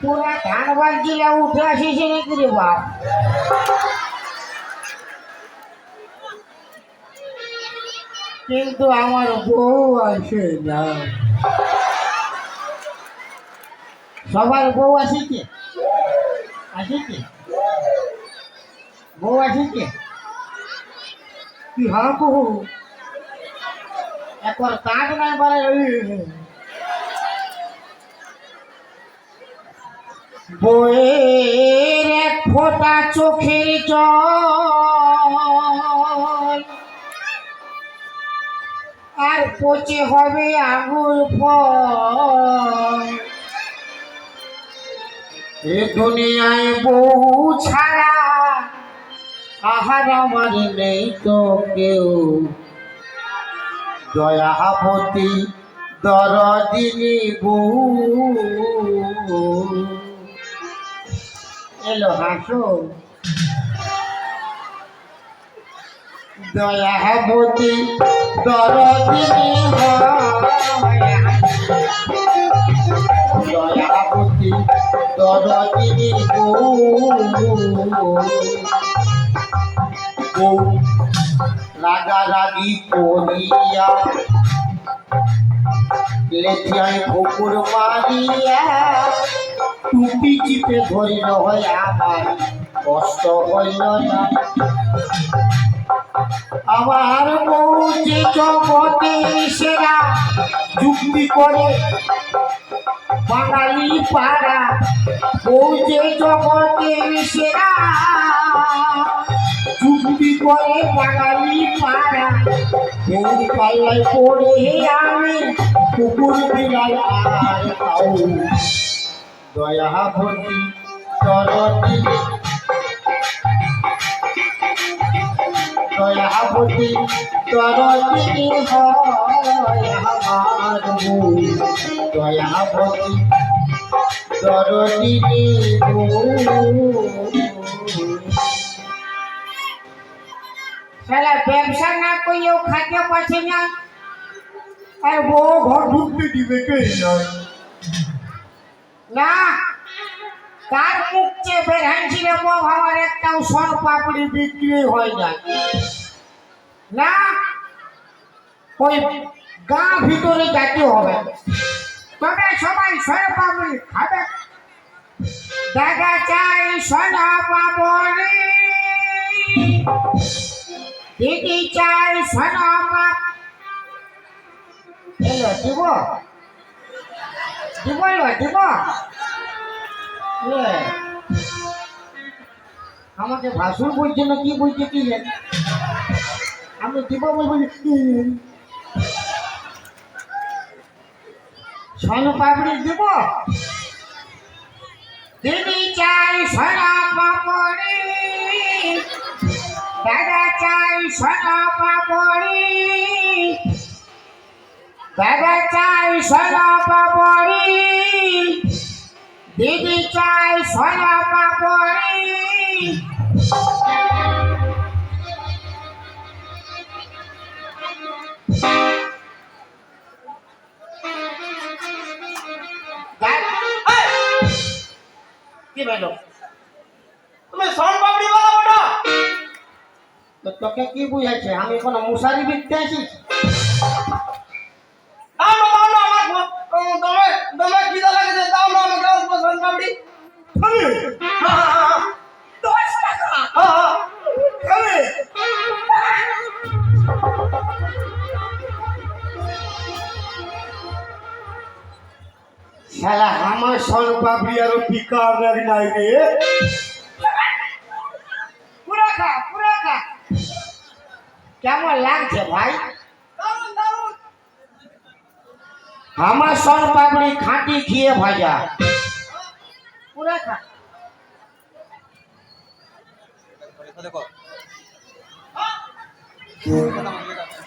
পুরা ধান বালতিরা উঠে আসিস নাকি রে বাপ? কিন্তু আমার বউ আসে না। সবার বউ আসিছে আসিছে বউ আসিছে কি? হ্যাঁ বউ একবার কাজ নাই বলে বইয়ের এক ফোঁটা চোখের জল। আর পচে হবে আঙুল ফল। এ দুনিয়ায় বহু ছাড়া আহার আমার নেই তো কেউ। দয়াবতী দরদিনী বউ। এলো হাসো। দয়াবতী দরদিনী দয়াবতী দরদিনী বউ রাগারাগি করিয়া লেখিয়ায় কুকুর মারিয়া। টুপি চিপে ধরিল হয় আমার, কষ্ট হইল না। আমার বউ যে জগতে সেরা, যুক্তি করে বাঙালি পাড়া। বউ যে জগতে সেরা, যুক্তি করে বাঙালি পাড়া। বউ পাল্লায় পড়ে আমি, কুকুর বিড়াল আর দয়াবতী তরতী দয়াবতী তরতী হয় আমার বউ দয়াবতী তরতী শালা ব্যবসা না কইও খাইতে পারছে না? আর বউ ঘর ঢুকতে দিবে কে নয় না কার মুখ বের হানছিল বাবা আমার একটাও সর পাপড়ি বিক্রি হয় না না, ওই গা ভিতরে যাতে হবে। তবে সবাই সর পাপড়ি খাবে। দেখা চাই সোনা পাপড়ি। দিদি চাই সোনা পাপ দিব? আমাকে ভাসুর বলছে না কি বলছে কি জানি আমি দিব বলব সন পাপড়ি দিব দিদি চাই সোনা পাপড়ি দাদা চাই সোনা পাপড়ি দাদা চাই সোনা পাপড়ি দিদি চাই সোনা পাপড়ি কি তুমি সন পাপড়ি বলা ওটা তো তোকে কি বুঝাচ্ছে? আমি কোনো মশারি বিকতে শালা আমার পাপড়ি আরও পিকা গাড়ি নাই রে। পুরা খা পুরা খা কেমন লাগছে ভাই? আমার পাপড়ি খাঁটি ঘিয়ে ভাজা। পুরা খা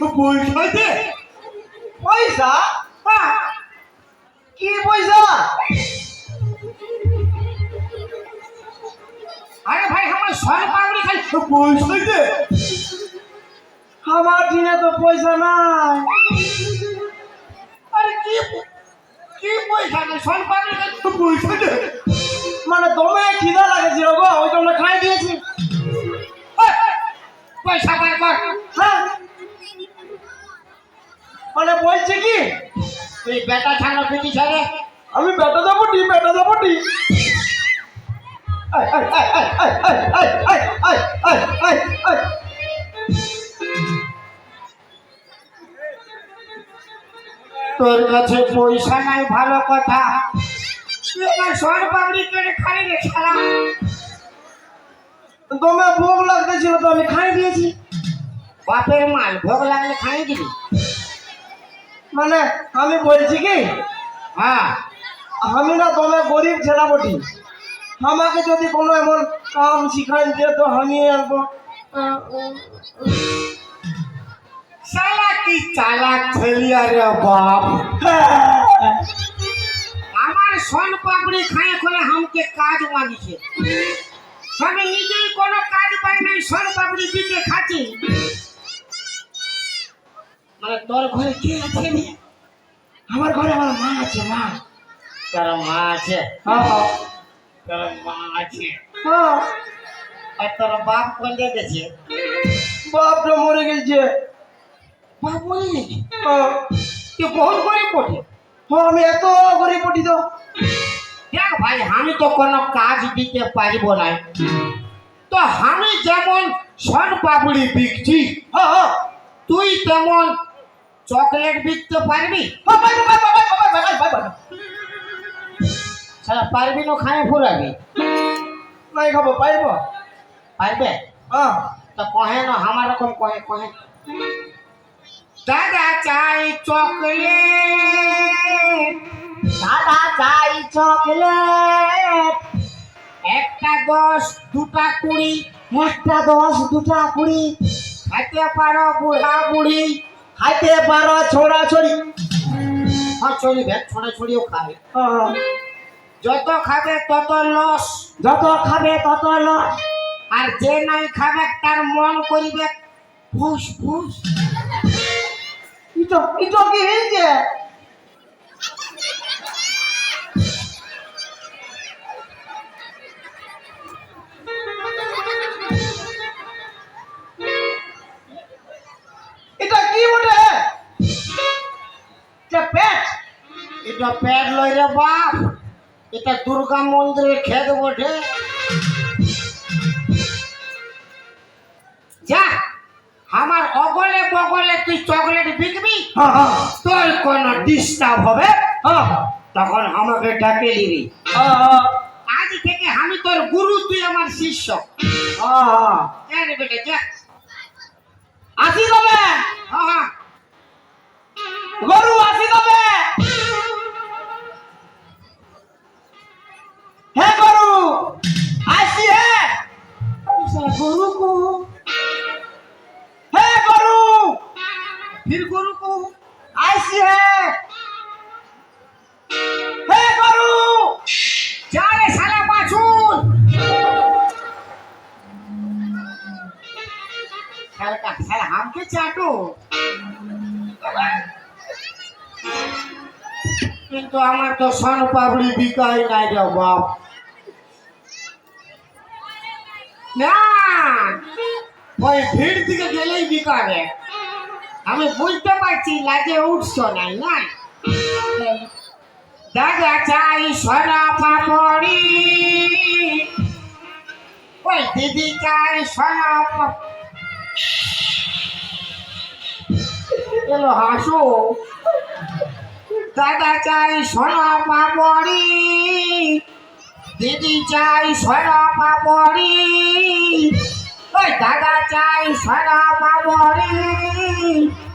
পয়সাতে পয়সা? হ্যাঁ। কি পয়সা? আরে ভাই আমার সয় পাগড়ি খাই। পয়সাতে আমার দিনে তো পয়সা নাই। আরে কি কি পয়সা সয় পাগড়ি খাই। পয়সাতে মানে দমে খিদা লাগেছিল গো ওই তোমরা খাই দিয়ে বলছে কি তুই বেটা পিটি আমি বেটা যাব টি বেটা যাব টি তোর কাছে পয়সা নাই ভালো কথা তোমার ভোগ লাগতেছিল তো আমি খাই দিয়েছি বাপের মাল ভোগ লাগলে খাই দিবি মানে আমি বলছি কি? হ্যাঁ। আমি না তোমার গরিব ছেড়া বটি আমাকে যদি কোনো এমন কাম শিখাই দিয়ে তো আমি আনব শালা কি চালাক ছেলি রে বাপ। আমার সন পাপড়ি খায় করে আমাকে কাজ মাগিছে। আমি নিজেই কোনো কাজ পাই নাই সন পাপড়ি দিতে খাচ্ছি। মানে তোর ঘরে কে আছে আমার ঘরে আমার মা আছে মা। তোর মা আছে। তোর মা আছে। আর তোর বাপ কোনে গেছে? বাপটা মরে গেছে। বাপ মরে গেছে? তুই বহুত গরিব পড়ে হ্যাঁ, আমি এত গরিব পটি তো। দেখ ভাই আমি তো কোনো কাজ দিতে পারব না। তো আমি যেমন সন পাপড়ি বিকছি তুই তেমন চকলেট বিকতে পারবি? পারবি না খায় ফুরাবি নাই খাব পাইব? পারবে? হ্যাঁ কহে না আমার রকম কহে কহে। দাদা চাই চকলেট। দাদা চাই চকলেট। একটা দশ দুটা কুড়ি। একটা দশ দুটা কুড়ি। খাইতে পারো বুড়া বুড়ি। খাইতে পারো ছোড়া ছড়ি আর ছড়ি ভেদ ছোড়া ছড়িও খায় যত খাবে তত লস। যত খাবে তত লস। আর যে নাই খাবে তার মন করিবে ফুস ফুস। ইটো ইটো কি হয়েছে? এটা পেট লই রে বাপ। এটা দুর্গা মন্দিরের খেত বটে যা আমার অগলে বগলে তুই চকলেট বিকবি? তোর কোনো ডিস্টার্ব হবে? তখন আমাকে ডাকে হ্যাঁ আজ থেকে আমি তোর গুরু তুই আমার শিষ্য। বেটা যা। আসি তবে। গরু আসি তবে। साला का साला हमके चाटो কিন্তু আমার তো সন পাবড়ি বিকাই নাই রে বাপ না ওই ভিড় দিকে গেলেই বিকাবে আমি বুঝতে পারছি লাজে উঠছো নাই না দাদা চাই সরা পাপড়ি ওই দিদি চাই সরা পাপ- এলো, হাসো। দাদা চাই, সোনা পাপড়ি। দিদি, চাই, সোনা পাপড়ি। ওই দাদা, চাই, সোনা পাপড়ি।